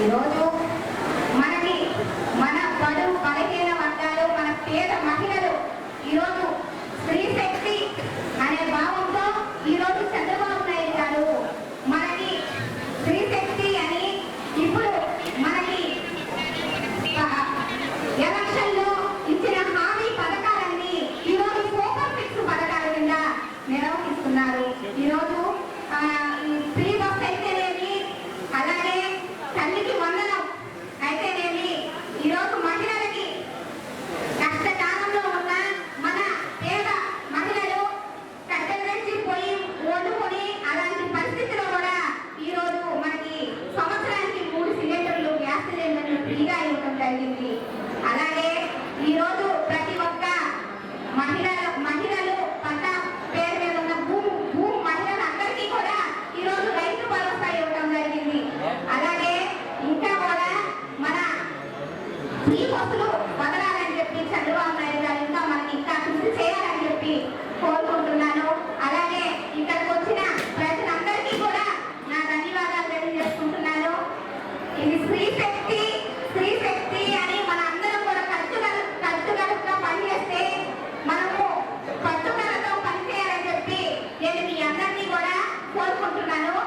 ఈరోజు మనకి మన పడు బలహీన వర్గాలు మన పేద మహిళలు ఈరోజు ఈరోజు మహిళలకి కష్టకాలంలో ఉన్న మన పేద మహిళలు కట్టెలు తెచ్చి పోయి వండుకొని అలాంటి పరిస్థితిలో కూడా ఈరోజు మనకి సంవత్సరానికి మూడు సిలిండర్లు గ్యాస్ సిలిండర్లు ఫ్రీగా ఇవ్వడం జరిగింది. అలాగే ఈరోజు ప్రతి ఒక్క మహిళల మహిళ ఈ బస్సులు వదలాలని చెప్పి చంద్రబాబు నాయుడు గారు ఇంకా మనకి ఇంకా కృషి చేయాలని చెప్పి కోరుకుంటున్నాను. అలాగే ఇక్కడికి వచ్చిన ప్రజలందరికీ కూడా నా ధన్యవాదాలు తెలియజేసుకుంటున్నాను. ఇది స్త్రీ శక్తి స్త్రీ శక్తి అని మన అందరం కూడా కట్టుదల కట్టుదలతో పనిచేస్తే మనము పట్టుదలతో పనిచేయాలని చెప్పి నేను మీ అందరినీ కూడా కోరుకుంటున్నాను.